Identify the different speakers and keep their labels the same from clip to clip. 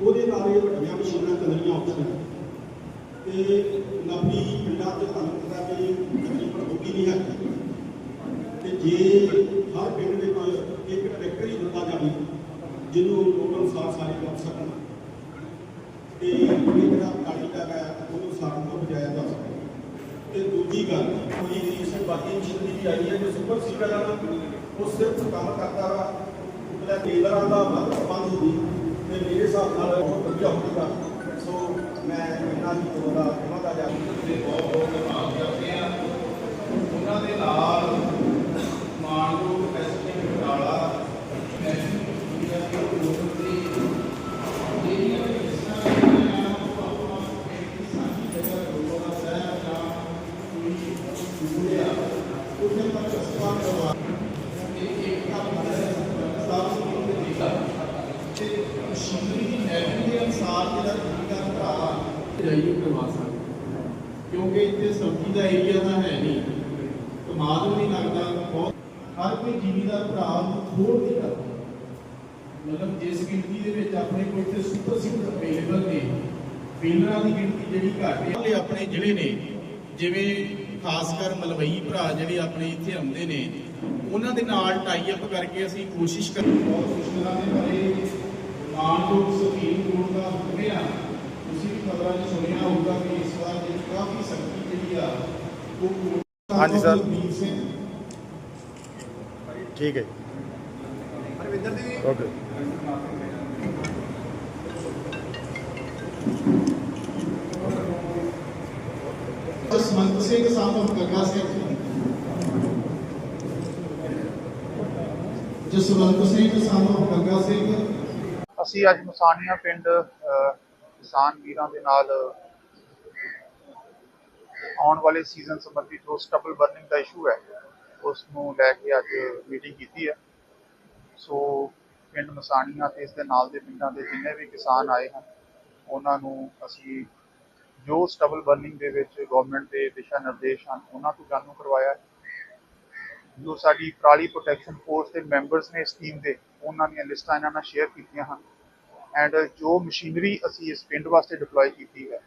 Speaker 1: ਉਹਦੇ ਨਾਲ ਇਹ ਵੱਡੀਆਂ ਮਸ਼ੀਨਾਂ ਚੱਲਣੀਆਂ ਔਖੀਆਂ ਤੇ ਨਵੀਂ ਪਿੰਡਾਂ 'ਚ ਤੁਹਾਨੂੰ ਪਤਾ ਕਿ ਤਕਰੀਬਨ ਹੁੰਦੀ ਨਹੀਂ ਹੈ ਤੇ ਜੇ ਹਰ ਪਿੰਡ ਵਿੱਚ ਇੱਕ ਟਰੈਕਟਰ ਹੀ ਦਿੱਤਾ ਜਾਵੇ ਜਿਹਨੂੰ ਲੋਕ ਅਨੁਸਾਰ ਸਾਰੇ ਕਰ ਸਕਣ ਤੇ ਇਹ ਜਿਹੜਾ ਕਾਲੀ ਦਾ ਹੈ ਉਹਨੂੰ ਸਾਰਨ ਤੋਂ ਬਜਾਇਆ ਜਾ ਸਕੇ ਤੇ ਕੋਈ ਰੀਸ ਬਾਕੀ ਮਸ਼ੀਨਰੀ ਵੀ ਆਈ ਹੈ, ਜੋ ਸੁਪਰ ਸੀਡਰ ਆ ਉਹ ਸਿਰਫ ਕੰਮ ਕਰਦਾ ਵਾ, ਉਹਦਾ ਟੇਲਰਾਂ ਦਾ ਬੰਦ ਪ੍ਰਬੰਧ ਹੋਊਗੀ ਤੇ ਮੇਰੇ ਹਿਸਾਬ ਨਾਲ ਬਹੁਤ ਵਧੀਆ ਹੋਵੇਗਾ ਸੋ ਮੈਂ ਇਹਨਾਂ ਦੀ ਤੁਹਾਡਾ ਉਹਨਾਂ ਦਾ ਜਾ
Speaker 2: ਦੇ ਬਹੁਤ ਬਹੁਤ ਧੰਨਵਾਦ ਕਰਦੇ ਆ ਉਹਨਾਂ ਦੇ ਨਾਲ ਮਾਨਯੋਗ ਐਸਪੀ ਬਟਾਲਾ ਨੈਸ਼ਨਲ ਮੀਡੀਆ ਦੇ ਪ੍ਰੋਗਰਾਮ ਦੀ ਜਿਹੜੀਆਂ ਵੀ ਕਿਸਾਨਾਂ ਦੀਆਂ ਉਹ ਆਪਾਂ ਇੱਕ ਸਾਂਝੀ ਜਗ੍ਹਾ ਲੋਕਾਂ ਦਾ ਸਹਿ ਜਾਂ ਕੋਈ ਜੁੜਿਆ ਉਹਦੇ ਪਰ ਕਸਬਾ ਕਰਵਾ ਇਹ ਇੱਕ ਕੰਮ ਹੈ ਸਾਫ਼ ਸੁਥਰੀ ਤੇ ਦੇਖਾ ਤੇ ਮਸ਼ੀਨਰੀ ਦੀ ਲੈਵਲ ਦੇ ਅਨਸਾਰ ਜਿਹੜਾ ਜ਼ਿਮੀਦਾਰ ਭਰਾ ਜਾਈਏ ਕਰਵਾ ਸਕਦੇ ਕਿਉਂਕਿ ਇੱਥੇ ਸਬਜ਼ੀ ਦਾ ਏਰੀਆ ਤਾਂ ਹੈ ਨਹੀਂ। ਕਮਾਦ ਵੀ ਨਹੀਂ ਲੱਗਦਾ ਬਹੁਤ ਹਰ ਕੋਈ ਜ਼ਿਮੀਦਾਰ ਭਰਾ ਨੂੰ ਥੋੜ ਨਹੀਂ ਕਰਦਾ। ਮਤਲਬ ਜਿਸ ਗਿਣਤੀ ਦੇ ਵਿੱਚ ਆਪਣੇ ਕੋਲ ਤੇ ਸੁਪਰ ਸੀਡਰ ਅਵੇਲੇਬਲ ਨੇ ਬੇਲਰਾਂ ਦੀ ਗਿਣਤੀ ਜਿਹੜੀ ਘੱਟ ਹੈ। ਆਪਣੇ ਜ਼ਿਲ੍ਹੇ ਨੇ ਜਿਵੇਂ ਖਾਸ ਕਰ ਮਲਵਈ ਭਰਾ ਜਿਹੜੇ ਆਪਣੇ ਇੱਥੇ ਆਉਂਦੇ ਨੇ ਉਹਨਾਂ ਦੇ ਨਾਲ ਟਾਈ ਅਪ ਕਰਕੇ ਅਸੀਂ ਕੋਸ਼ਿਸ਼ ਕਰ ਬਹੁਤ ਮੁਸ਼ਕਲਾਂ ਦੇ ਬਾਰੇ ਮਾਨਯੋਗ ਸੁਪਰੀਮ ਕੋਰਟ ਦਾ ਹੁਕਮ ਤੁਸੀਂ ਵੀ ਖਬਰਾਂ 'ਚ ਸੁਣਿਆ ਹੋਊਗਾ ਕਿ ਇਸ ਵਾਰ ਜਿਹੜੀ ਕਾਫੀ ਸਖਤੀ ਜਿਹੜੀ ਆ ਉਹ
Speaker 3: ਹਾਂਜੀ ਸਰ। ਠੀਕ ਹੈ ਓਕੇ।
Speaker 2: ਜਸਵੰਤ ਸਿੰਘ ਸਾਹਿਬ ਗੱਗਾ ਸਿੰਘ ਜਸਵੰਤ ਸਿੰਘ ਸਾਹਿਬ ਗੱਗਾ ਸਿੰਘ।
Speaker 4: ਅਸੀਂ ਅੱਜ ਮਸਾਨੀਆਂ ਪਿੰਡ ਅਹ, ਕਿਸਾਨ ਵੀਰਾਂ ਦੇ ਨਾਲ ਆਉਣ ਵਾਲੇ ਸੀਜ਼ਨ ਸੰਬੰਧੀ ਜੋ ਸਟਬਲ ਬਰਨਿੰਗ ਦਾ ਇਸ਼ੂ ਹੈ ਉਸ ਨੂੰ ਲੈ ਕੇ ਅੱਜ ਮੀਟਿੰਗ ਕੀਤੀ ਹੈ। ਸੋ ਪਿੰਡ ਮਸਾਣੀਆਂ ਤੇ ਇਸ ਦੇ ਨਾਲ ਦੇ ਪਿੰਡਾਂ ਦੇ ਜਿੰਨੇ ਵੀ ਕਿਸਾਨ ਆਏ ਹਨ, ਉਹਨਾਂ ਨੂੰ ਅਸੀਂ ਜੋ ਸਟਬਲ ਬਰਨਿੰਗ ਦੇ ਵਿੱਚ ਗਵਰਨਮੈਂਟ ਦੇ ਦਿਸ਼ਾ ਨਿਰਦੇਸ਼ ਹਨ, ਉਹਨਾਂ ਤੋਂ ਜਾਣੂ ਕਰਵਾਇਆ ਜੋ ਸਾਡੀ ਪਰਾਲੀ ਪ੍ਰੋਟੈਕਸ਼ਨ ਫੋਰਸ ਦੇ ਮੈਂਬਰਸ ਨੇ ਇਸ ਟੀਮ ਦੇ, ਉਹਨਾਂ ਦੀਆਂ ਲਿਸਟਾਂ ਇਹਨਾਂ ਨਾਲ ਸ਼ੇਅਰ ਕੀਤੀਆਂ ਹਨ। ਐਂਡ ਜੋ ਮਸ਼ੀਨਰੀ ਅਸੀਂ ਇਸ ਪਿੰਡ ਵਾਸਤੇ ਡਿਪਲੋਏ ਕੀਤੀ ਹੈ,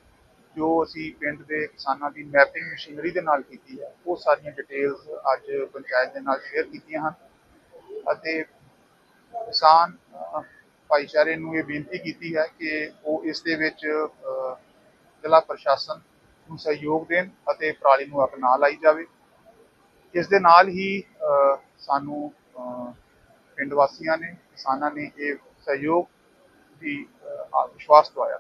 Speaker 4: ਜੋ ਅਸੀਂ ਪਿੰਡ ਦੇ ਕਿਸਾਨਾਂ ਦੀ ਮੈਪਿੰਗ ਮਸ਼ੀਨਰੀ ਦੇ ਨਾਲ ਕੀਤੀ ਹੈ, ਉਹ ਸਾਰੀਆਂ ਡਿਟੇਲਸ ਅੱਜ ਪੰਚਾਇਤ ਦੇ ਨਾਲ ਸ਼ੇਅਰ ਕੀਤੀਆਂ ਹਨ। ਅਤੇ ਕਿਸਾਨ ਭਾਈਚਾਰੇ ਨੂੰ ਇਹ ਬੇਨਤੀ ਕੀਤੀ ਹੈ ਕਿ ਉਹ ਇਸ ਦੇ ਵਿੱਚ ਜ਼ਿਲ੍ਹਾ ਪ੍ਰਸ਼ਾਸਨ ਨੂੰ ਸਹਿਯੋਗ ਦੇਣ ਅਤੇ ਪਰਾਲੀ ਨੂੰ ਅੱਗ ਨਾ ਲਾਈ ਜਾਵੇ। ਇਸ ਦੇ ਨਾਲ ਹੀ ਸਾਨੂੰ ਪਿੰਡ ਵਾਸੀਆਂ ਨੇ, ਕਿਸਾਨਾਂ ਨੇ ਇਹ ਸਹਿਯੋਗ ਆ- ਵਿਸ਼ਵਾਸ ਦਵਾਇਆ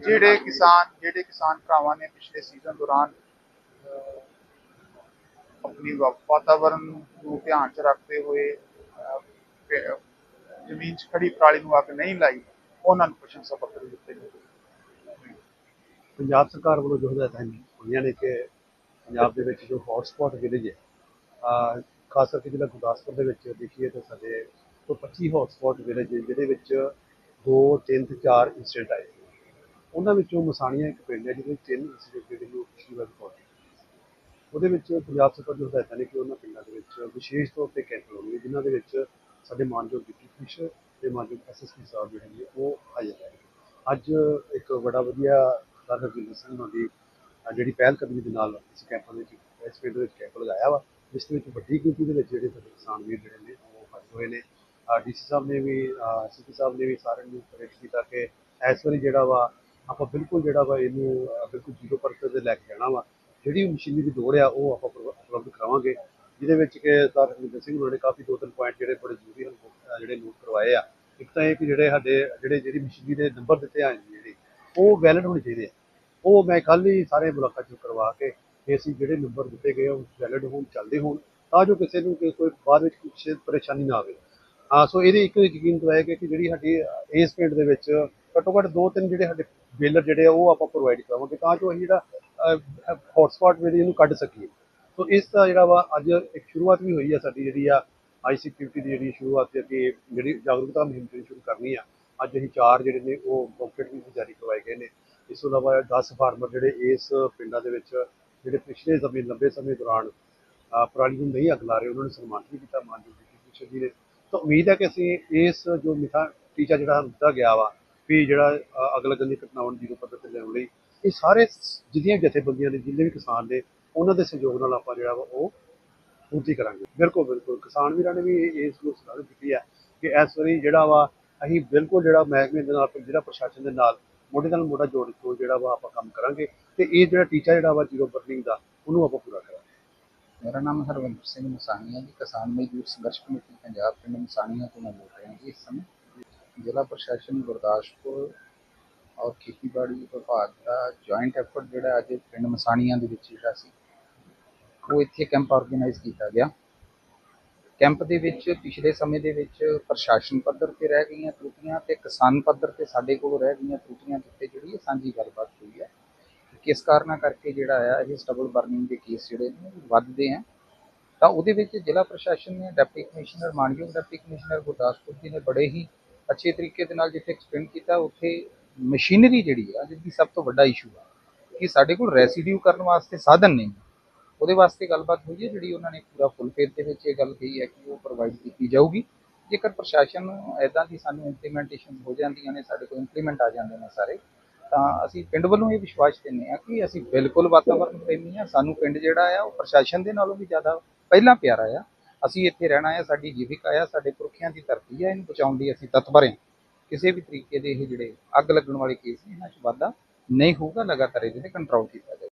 Speaker 4: ਜਿਹੜੇ ਕਿਸਾਨ ਜਿਹੜੇ ਕਿਸਾਨ ਭਰਾਵਾਂ ਨੇ ਪਿਛਲੇ ਸੀਜ਼ਨ ਦੌਰਾਨ ਆਪਣੀ ਵਾਤਾਵਰਣ ਨੂੰ ਧਿਆਨ 'ਚ ਰੱਖਦੇ ਹੋਏ ਜ਼ਮੀਨ 'ਚ ਖੜੀ ਪਰਾਲੀ ਨੂੰ ਅੱਗ ਨਹੀਂ ਲਾਈ ਉਹਨਾਂ ਨੂੰ ਪ੍ਰਸ਼ੰਸਾ ਪੱਤਰ ਦਿੱਤੇ ਗਏ।
Speaker 1: ਪੰਜਾਬ ਸਰਕਾਰ ਵੱਲੋਂ ਜੋ ਹਦਾਇਤਾਂ ਹੋਈਆਂ ਨੇ ਕਿ ਪੰਜਾਬ ਦੇ ਵਿੱਚ ਜੋ ਹੌਟਸਪੌਟ ਵਿਲੇਜ ਹੈ ਖਾਸ ਕਰਕੇ ਜ਼ਿਲ੍ਹਾ ਗੁਰਦਾਸਪੁਰ ਦੇ ਵਿੱਚ ਦੇਖੀਏ ਤਾਂ ਸਾਡੇ ਤੋਂ 25 ਹੌਟਸਪੌਟ ਵਿਲੇਜ ਜਿਹਦੇ ਵਿੱਚ 2 3 ਤੇ ਚਾਰ ਇੰਸੀਡੈਂਟ ਆਏ। ਉਹਨਾਂ ਵਿੱਚੋਂ ਮਸਾਣੀਆਂ ਇੱਕ ਪਿੰਡ ਹੈ ਜਿਹਦੇ ਤਿੰਨ ਇੰਸੀਡੈਂਟ ਜਿਹੜੇ ਨੂੰ ਪਿਛਲੀ ਵਾਰ ਰਿਪੋਰਟ ਉਹਦੇ ਵਿੱਚ ਪੰਜਾਬ ਸਰਕਾਰ ਦੀ ਹਦਾਇਤਾਂ ਨੇ ਕਿ ਉਹਨਾਂ ਪਿੰਡਾਂ ਦੇ ਵਿੱਚ ਵਿਸ਼ੇਸ਼ ਤੌਰ ਤੇ ਕੈਂਪ ਲਾਉਣਗੇ ਜਿਨ੍ਹਾਂ ਦੇ ਵਿੱਚ ਸਾਡੇ ਮਾਨਯੋਗ ਡਿਪਟੀ ਕਮਿਸ਼ਨਰ ਤੇ ਮਾਨਯੋਗ ਐਸਐਸਪੀ ਸਾਹਿਬ ਜਿਹੜੇ ਨੇ ਉਹ ਹਾਜ਼ਰ ਹੈ ਅੱਜ ਇੱਕ ਬੜਾ ਵਧੀਆ ਸਰਦਾਰ ਹਰਜਿੰਦਰ ਸਿੰਘ ਹੋਣਾ ਦੀ ਜਿਹੜੀ ਪਹਿਲ ਕਦਮੀ ਦੇ ਨਾਲ ਇਸ ਕੈਂਪਾਂ ਦੇ ਵਿੱਚ, ਇਸ ਪਿੰਡ ਦੇ ਵਿੱਚ ਕੈਂਪ ਲਗਾਇਆ ਵਾ, ਜਿਸ ਦੇ ਵਿੱਚ ਵੱਡੀ ਗਿਣਤੀ ਦੇ ਵਿੱਚ ਜਿਹੜੇ ਸਾਡੇ ਕਿਸਾਨ ਵੀਰ ਜਿਹੜੇ ਨੇ ਉਹ ਹਾਜ਼ਰ ਹੋਏ ਨੇ। ਡੀਸੀ ਸਾਹਿਬ ਨੇ ਵੀ ਐਸਪੀ ਸਾਹਿਬ ਨੇ ਵੀ ਸਾਰਿਆਂ ਨੂੰ ਪ੍ਰੇਰਿਤ ਕੀਤਾ ਕਿ ਇਸ ਵਾਰੀ ਜਿਹੜਾ ਵਾ ਆਪਾਂ ਬਿਲਕੁਲ ਜਿਹੜਾ ਵਾ ਇਹਨੂੰ ਅਹ, ਬਿਲਕੁਲ ਜ਼ੀਰੋ ਪਰਸੈਂਟ ਤੇ ਲੈ ਕੇ ਜਾਣਾ ਵਾ। ਜਿਹੜੀ ਵੀ ਮਸ਼ੀਨਰੀ ਦੀ ਲੋੜ ਆ ਉਹ ਆਪਾਂ ਉਪਲਬ- ਉਪਲਬਧ ਕਰਾਵਾਂਗੇ। ਜਿਹਦੇ ਵਿੱਚ ਕਿ ਸਰਦਾਰ ਹਰਜਿੰਦਰ ਸਿੰਘ ਹੋਣਾ ਨੇ ਕਾਫੀ ਦੋ ਤਿੰਨ ਪੁਆਇੰਟ ਜਿਹੜੇ ਬੜੇ ਜ਼ਰੂਰੀ ਹਨ ਜਿਹੜੇ ਨੋਟ ਕਰਵਾਏ ਆ। ਇੱਕ ਤਾਂ ਇਹ ਕਿ ਜਿਹੜੇ ਸਾਡੇ ਜਿਹੜੇ ਜਿਹੜੀ ਮਸ਼ੀਨਰੀ ਦੇ ਨੰਬਰ ਦਿੱਤੇ ਆ ਜਿਹੜੇ ਉਹ ਵੈਲਿਡ ਹੋਣੇ ਚਾਹੀਦੇ ਆ। ਉਹ ਮੈਂ ਕੱਲ ਹੀ ਸਾਰੇ ਮੁਲਾਕਾਤ ਚ ਕਰਵਾ ਕੇ ਕਿ ਅਸੀਂ ਜਿਹੜੇ ਨੰਬਰ ਦਿੱਤੇ ਗਏ ਆ ਉਹ ਵੈਲਿਡ ਹੋਣ ਚੱਲਦੇ ਹੋਣ ਤਾਂ ਜੋ ਕਿਸੇ ਨੂੰ ਕੋਈ ਬਾਅਦ ਵਿੱਚ ਕੁਛ ਪਰੇਸ਼ਾਨੀ ਨਾ ਆਵੇ। ਹਾਂ ਸੋ ਇਹਦੀ ਇੱਕ ਯਕੀਨ ਦਵਾਇਆ ਗਿਆ ਕਿ ਜਿਹੜੀ ਸਾਡੀ ਇਸ ਪਿੰਡ ਦੇ ਵਿੱਚ ਘੱਟੋ ਘੱਟ ਦੋ ਤਿੰਨ ਜਿਹੜੇ ਸਾਡੇ ਬੇਲਰ ਜਿਹੜੇ ਆ, ਉਹ ਆਪਾਂ ਪ੍ਰੋਵਾਈਡ ਕਰਾਵਾਂਗੇ ਤਾਂ ਜੋ ਅਸੀਂ ਜਿਹੜਾ ਹੌਟਸਪੌਟ ਜਿਹੜੀ ਇਹਨੂੰ ਕੱਢ ਸਕੀਏ। ਸੋ ਇਸ ਦਾ ਜਿਹੜਾ ਵਾ, ਅੱਜ ਇੱਕ ਸ਼ੁਰੂਆਤ ਵੀ ਹੋਈ ਆ ਸਾਡੀ ਜਿਹੜੀ ਆ ਆਈ ਸਿਕਿਉਰਿਟੀ ਦੀ ਜਿਹੜੀ ਸ਼ੁਰੂਆਤ ਹੈ ਕਿ ਜਿਹੜੀ ਜਾਗਰੂਕਤਾ ਮੁਹਿੰਮ ਜਿਹੜੀ ਸ਼ੁਰੂ ਕਰਨੀ ਆ। ਅੱਜ ਅਸੀਂ ਚਾਰ ਜਿਹੜੇ ਨੇ, ਉਹ ਕੰਪਲੀਟ ਵੀ ਜਾਰੀ ਕਰਵਾਏ ਗਏ ਨੇ। ਇਸ ਤੋਂ ਇਲਾਵਾ 10 ਫਾਰਮਰ ਜਿਹੜੇ ਇਸ ਪਿੰਡਾਂ ਦੇ ਵਿੱਚ, ਜਿਹੜੇ ਪਿਛਲੇ ਸਮੇਂ, ਲੰਬੇ ਸਮੇਂ ਦੌਰਾਨ ਪਰਾਲੀ ਨੂੰ ਨਹੀਂ ਅੱਗ ਲਾ ਰਹੇ, ਉਹਨਾਂ ਨੂੰ ਸਨਮਾਨਿਤ ਵੀ ਕੀਤਾ, ਮਾਨਯੋਗ ਡਿਪਟੀ ਕਮਿਸ਼ਨਰ ਜੀ ਨੇ। ਤਾਂ ਉਮੀਦ ਹੈ ਕਿ ਅਸੀਂ ਇਸ ਜੋ ਮਿੱਠਾ ਟੀਚਾ ਜਿਹੜਾ ਦਿੱਤਾ ਗਿਆ ਵਾ ਵੀ ਜਿਹੜਾ ਅ, ਅੱਗ ਦੀ ਘਟਨਾਵਾਂ ਜ਼ੀਰੋ ਪੱਧਰ ਤੇ ਲਿਆਉਣ ਲਈ ਇਹ ਸਾਰੇ ਸ- ਜਿੰਨੀਆਂ ਜਥੇਬੰਦੀਆਂ ਨੇ ਜਿੰਨੇ ਵੀ ਕਿਸਾਨ ਨੇ ਉਹਨਾਂ ਦੇ ਸਹਿਯੋਗ ਨਾਲ ਆਪਾਂ ਜਿਹੜਾ ਵਾ ਉਹ ਪੂਰਤੀ ਕਰਾਂਗੇ। ਬਿਲਕੁਲ ਬਿਲਕੁਲ। ਕਿਸਾਨ ਵੀਰਾਂ ਨੇ ਵੀ ਇਸ ਨੂੰ ਸਲਾਹ ਦਿੱਤੀ ਹੈ ਕਿ ਇਸ ਵਾਰੀ ਜਿਹੜਾ ਵਾ ਅਸੀਂ ਬਿਲਕੁਲ ਜਿਹੜਾ ਮਹਿਕਮੇ ਦੇ ਨਾਲ ਜ਼ਿਲ੍ਹਾ ਪ੍ਰਸ਼ਾਸਨ ਦੇ ਨਾਲ ਮੋਢੇ ਨਾਲ ਮੋਢਾ ਜੋੜ ਕੇ ਜਿਹੜਾ ਵਾ ਆਪਾਂ ਕੰਮ ਕਰਾਂਗੇ ਤੇ ਇਹ ਜਿਹੜਾ ਟੀਚਾ ਜਿਹੜਾ ਵਾ ਜ਼ੀਰੋ ਬਰਨਿੰਗ ਦਾ ਉਹਨੂੰ ਆਪਾਂ ਪੂਰਾ ਕਰਾਂਗੇ।
Speaker 3: ਮੇਰਾ ਨਾਮ ਹਰਵਿੰਦਰ ਸਿੰਘ ਮਸਾਨੀਆ ਜੀ, ਕਿਸਾਨ ਮਜ਼ਦੂਰ ਸੰਘਰਸ਼ ਕਮੇਟੀ, ਪੰਜਾਬ ਪਿੰਡ ਮਸਾਨੀਆ ਤੋਂ ਮੈਂ ਬੋਲ ਰਿਹਾ ਜੀ ਇਸ ਸਮੇਂ। ਜ਼ਿਲ੍ਹਾ ਪ੍ਰਸ਼ਾਸਨ ਗੁਰਦਾਸਪੁਰ ਔਰ ਖੇਤੀਬਾੜੀ ਵਿਭਾਗ ਦਾ ਜੁਆਇੰਟ ਐਫਰਟ ਜਿਹੜਾ ਅੱਜ ਪਿੰਡ ਮਸਾਣੀਆਂ ਦੇ ਵਿੱਚ ਜਿਹੜਾ ਸੀ, ਉਹ ਇੱਥੇ ਕੈਂਪ ਆਰਗੇਨਾਈਜ਼ ਕੀਤਾ ਗਿਆ। ਕੈਂਪ ਦੇ ਵਿੱਚ ਪਿਛਲੇ ਸਮੇਂ ਦੇ ਵਿੱਚ ਪ੍ਰਸ਼ਾਸਨ ਪੱਧਰ ਤੇ ਰਹਿ ਗਈਆਂ ਤਰੁੱਟੀਆਂ ਤੇ ਕਿਸਾਨ ਪੱਧਰ ਤੇ ਸਾਡੇ ਕੋਲ ਰਹਿ ਗਈਆਂ ਤਰੁੱਟੀਆਂ ਦੇ ਉੱਤੇ ਜਿਹੜੀ ਇਹ ਸਾਂਝੀ ਗੱਲਬਾਤ ਹੋਈ ਹੈ। ਕਿਸ ਕਾਰਨਾਂ ਕਰਕੇ ਜਿਹੜਾ ਆ, ਇਹ ਸਟਬਲ ਬਰਨਿੰਗ ਦੇ ਕੇਸ ਜਿਹੜੇ ਨੇ ਉਹ ਵੱਧਦੇ ਆ। ਤਾਂ ਉਹਦੇ ਵਿੱਚ ਜ਼ਿਲ੍ਹਾ ਪ੍ਰਸ਼ਾਸਨ ਨੇ ਡਿਪਟੀ ਕਮਿਸ਼ਨਰ, ਮਾਨਯੋਗ ਡਿਪਟੀ ਕਮਿਸ਼ਨਰ ਗੁਰਦਾਸਪੁਰ ਜੀ ਨੇ ਬੜੇ ਹੀ ਅੱਛੇ ਤਰੀਕੇ ਦੇ ਨਾਲ ਜਿੱਥੇ ਐਕਸਪਲੇਨ ਕੀਤਾ, ਉੱਥੇ ਮਸ਼ੀਨਰੀ ਜਿਹੜੀ ਆ, ਜਿਹਦੀ ਸਭ ਤੋਂ ਵੱਡਾ ਇਸ਼ੂ ਆ, ਕਿ ਸਾਡੇ ਕੋਲ ਰੈਸੀਡਿਊ ਕਰਨ ਵਾਸਤੇ ਸਾਧਨ ਨਹੀਂ। ਉਹਦੇ ਵਾਸਤੇ ਗੱਲਬਾਤ ਹੋਈ ਹੈ, ਜਿਹੜੀ ਉਹਨਾਂ ਨੇ ਪੂਰਾ ਫੁੱਲ ਫੇਰ ਦੇ ਵਿੱਚ ਇਹ ਗੱਲ ਕਹੀ ਹੈ ਕਿ ਉਹ ਪ੍ਰੋਵਾਈਡ ਕੀਤੀ ਜਾਊਗੀ। ਜੇਕਰ ਪ੍ਰਸ਼ਾਸਨ ਨੂੰ ਐਦਾਂ ਦੀ ਸਾਨੂੰ ਇੰਪਲੀਮੈਂਟੇਸ਼ਨ ਹੋ ਜਾਂਦੀਆਂ ਨੇ, ਸਾਡੇ ਕੋਲ ਇੰਪਲੀਮੈਂਟ ਆ ਜਾਂਦੇ ਨੇ ਸਾਰੇ ਤਾਂ ਅਸੀਂ ਪਿੰਡ ਵੱਲੋਂ ਇਹ ਵਿਸ਼ਵਾਸ ਦਿੰਦੇ ਹਾਂ ਕਿ ਅਸੀਂ ਬਿਲਕੁਲ ਵਾਤਾਵਰਣ ਪ੍ਰੇਮੀ ਹਾਂ। ਸਾਨੂੰ ਪਿੰਡ ਜਿਹੜਾ ਆ, ਉਹ ਪ੍ਰਸ਼ਾਸਨ ਦੇ ਨਾਲੋਂ ਵੀ ਜ਼ਿਆਦਾ ਪਹਿਲਾਂ ਪਿਆਰਾ ਆ। ਅਸੀਂ ਇੱਥੇ ਰਹਿਣਾ ਆ, ਸਾਡੀ ਜੀਵਿਕਾ ਆ, ਸਾਡੇ ਪੁਰਖਿਆਂ ਦੀ ਧਰਤੀ ਆ, ਇਹਨੂੰ ਬਚਾਉਣ ਲਈ ਅਸੀਂ ਤਤਪਰ ਹਾਂ। ਕਿਸੇ ਵੀ ਤਰੀਕੇ ਦੇ ਇਹ ਜਿਹੜੇ ਅੱਗ ਲੱਗਣ ਵਾਲੇ ਕੇਸ ਨੇ, ਇਹਨਾਂ 'ਚ ਵਾਧਾ ਨਹੀਂ ਹੋਊਗਾ, ਲਗਾਤਾਰ ਇਹਦੇ ਤੇ ਕੰਟਰੋਲ ਕੀਤਾ ਜਾਵੇ